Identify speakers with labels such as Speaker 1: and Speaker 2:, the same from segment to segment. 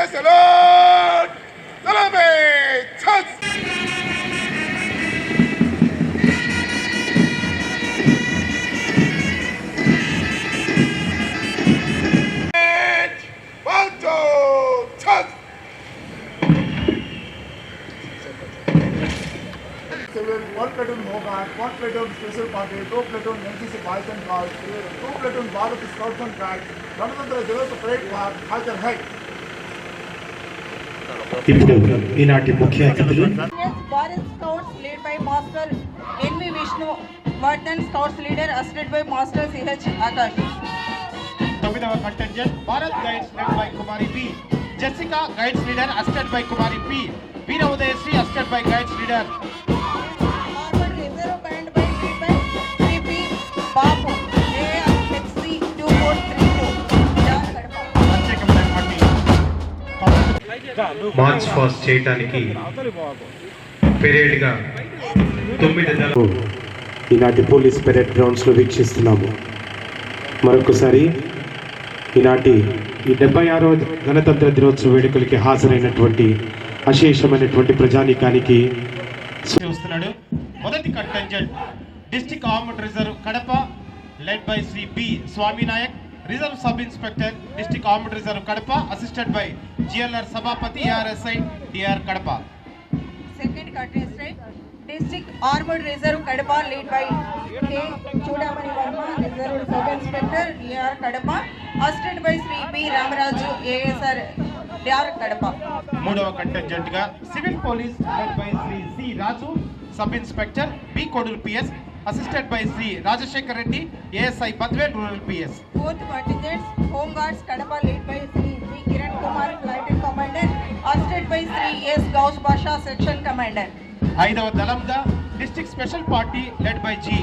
Speaker 1: Praise the Lord! Salome! Church! one platoon Hogard, one platoon special party, two platoon NCC Bison Guards, two platoon Bharat Scout and Guards, one
Speaker 2: of the reserves of
Speaker 3: Freight Guard, Hajar High. By Master N.V. Vishnu, Vardhan Scouts leader assisted by Master C.H. Akash.
Speaker 4: తొమ్మిదవ contingent Bharat guides led by Kumari B Jessica guides leader assisted by Kumari P Veera Udayasri assisted by guides leader
Speaker 3: Forward reserve band by lead by C.P. Babu,
Speaker 2: march fast చేయడానికి పెరేడ్గా తొమ్మిది ఈనాటి police parade గ్రౌండ్స్లో వీక్షిస్తున్నాము. మరొకసారి ఈనాటి ఈ డెబ్బై ఆరో గణతంత్ర దినోత్సవ వేడుకలకి హాజరైనటువంటి అశేషమైనటువంటి ప్రజానీకానికి
Speaker 4: చూస్తున్నాడు మొదటి contingent district armed reserve Kadapa led by Shri B Swami Naik reserve sub inspector district armed reserve Kadapa assisted by GLR Sabhapati ARSI DR Kadapa
Speaker 3: Second contestant, District Armored Reserve Kadapa led by K. Chudamani Verma, Reserve Sub Inspector, DR Kadapa, assisted by Sri B. Ramaraju, ASR, DR Kadapa.
Speaker 4: మూడవ కంటెంజెంట్గా civil police led by Shri C Raju sub inspector B Koduru PS assisted by Shri Rajasekhar Reddy ASI Badvel rural PS
Speaker 3: Fourth contingent, Home Guards Kadapa led by Sri B. Kiran Kumar, Lieutenant Commander, assisted by Sri S. Gauss Basha, Section Commander.
Speaker 4: ఐదవ దళంగా district special party led by G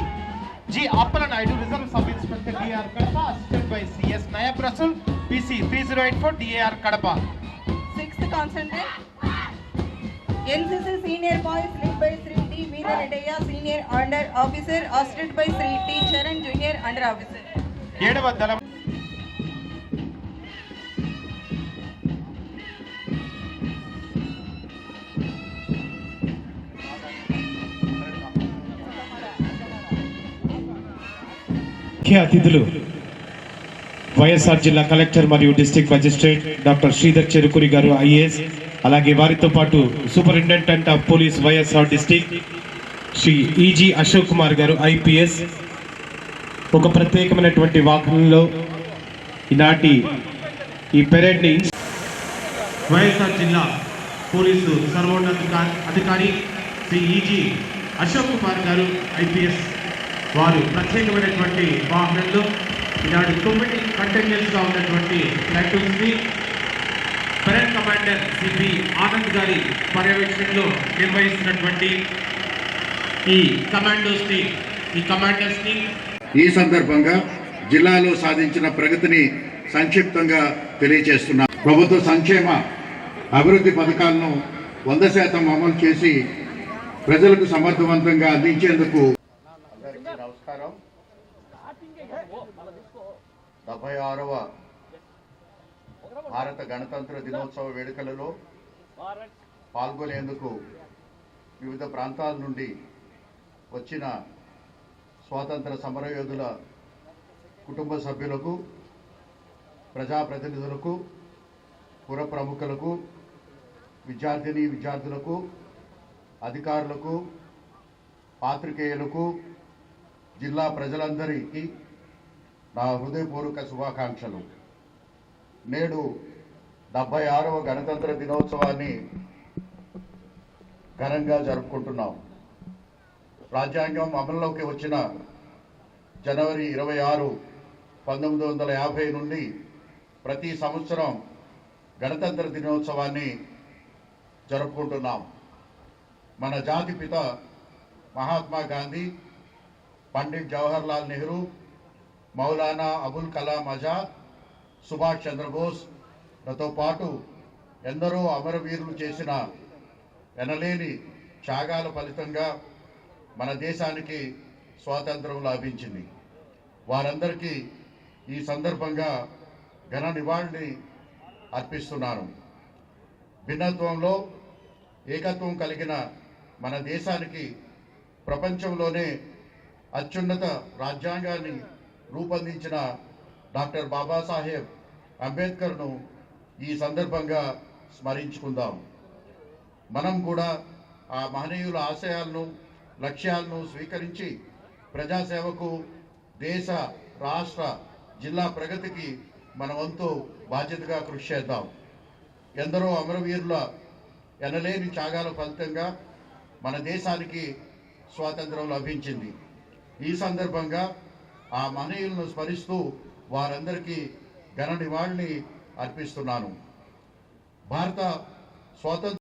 Speaker 4: G Appala Naidu reserve sub inspector DR Kadapa assisted by CS Nayab Rasool PC three zero eight four DAR Kadapa
Speaker 3: Sixth contingent, NCC Senior Boys led by Sri D. Veera Redaya, Senior Under Officer, assisted by Sri T. Charan, Junior Under Officer.
Speaker 4: ఏడవ దళం
Speaker 2: ముఖ్య అతిథులు YSR జిల్లా collector మరియు district magistrate doctor Sridhar Cherukuri garu IAS అలాగే వారితో పాటు superintendent of police YSR district Shri EG Ashok Kumar garu IPS. ఒక ప్రత్యేకమైనటువంటి వాహనంలో ఈనాటి ఈ పెరేడ్ని వైఎస్ఆర్ జిల్లా పోలీసు సర్వోన్నత అధికారి శ్రీ ఈజీ అశోక్ కుమార్ గారు ఐపీఎస్. వారు ప్రత్యేకమైనటువంటి వాహనంలో ఈనాడు తొమ్మిది కంటెన్యూస్గా ఉన్నటువంటి ప్లాటూన్స్ని పెరెడ్ కమాండర్ సిపి ఆనంద్ గారి పర్యవేక్షణలో నిర్వహిస్తున్నటువంటి ఈ కమాండోస్ని ఈ కమాండర్స్ని
Speaker 5: ఈ సందర్భంగా జిల్లాలో సాధించిన ప్రగతిని సంక్షిప్తంగా తెలియజేస్తున్నాం. ప్రభుత్వ సంక్షేమ అభివృద్ధి పథకాలను వంద శాతం అమలు చేసి ప్రజలకు సమర్థవంతంగా అందించేందుకు నమస్కారం. డెబ్బై ఆరవ భారత గణతంత్ర దినోత్సవ వేడుకలలో పాల్గొనేందుకు వివిధ ప్రాంతాల నుండి వచ్చిన స్వాతంత్ర సమరయోధుల కుటుంబ సభ్యులకు ప్రజాప్రతినిధులకు పుర ప్రముఖులకు విద్యార్థిని విద్యార్థులకు అధికారులకు పాత్రికేయులకు జిల్లా ప్రజలందరికీ నా హృదయపూర్వక శుభాకాంక్షలు. నేడు డెబ్బై ఆరవ గణతంత్ర దినోత్సవాన్ని ఘనంగా జరుపుకుంటున్నాం. రాజ్యాంగం అమల్లోకి వచ్చిన జనవరి ఇరవై ఆరు పంతొమ్మిది వందల యాభై నుండి ప్రతి సంవత్సరం గణతంత్ర దినోత్సవాన్ని జరుపుకుంటున్నాం. మన జాతి పిత మహాత్మా గాంధీ పండిట్ జవహర్లాల్ నెహ్రూ మౌలానా అబుల్ కలాం ఆజాద్ సుభాష్ చంద్రబోస్లతో పాటు ఎందరో అమరవీరులు చేసిన ఎనలేని త్యాగాల ఫలితంగా మన దేశానికి స్వాతంత్రం లభించింది. వారందరికీ ఈ సందర్భంగా ఘన నివాళిని అర్పిస్తున్నాను. భిన్నత్వంలో ఏకత్వం కలిగిన మన దేశానికి ప్రపంచంలోనే అత్యున్నత రాజ్యాంగాన్ని రూపొందించిన డాక్టర్ బాబాసాహెబ్ అంబేద్కర్ను ఈ సందర్భంగా స్మరించుకుందాం. మనం కూడా ఆ మహనీయుల ఆశయాలను లక్ష్యాలను స్వీకరించి ప్రజాసేవకు దేశ రాష్ట్ర జిల్లా ప్రగతికి మన వంతు బాధ్యతగా కృషి చేద్దాం. ఎందరో అమరవీరుల ఎనలేని త్యాగాల ఫలితంగా మన దేశానికి స్వాతంత్రం లభించింది. ఈ సందర్భంగా ఆ మహనీయులను స్మరిస్తూ వారందరికీ ఘన నివాళిని అర్పిస్తున్నాను. భారత స్వాతంత్ర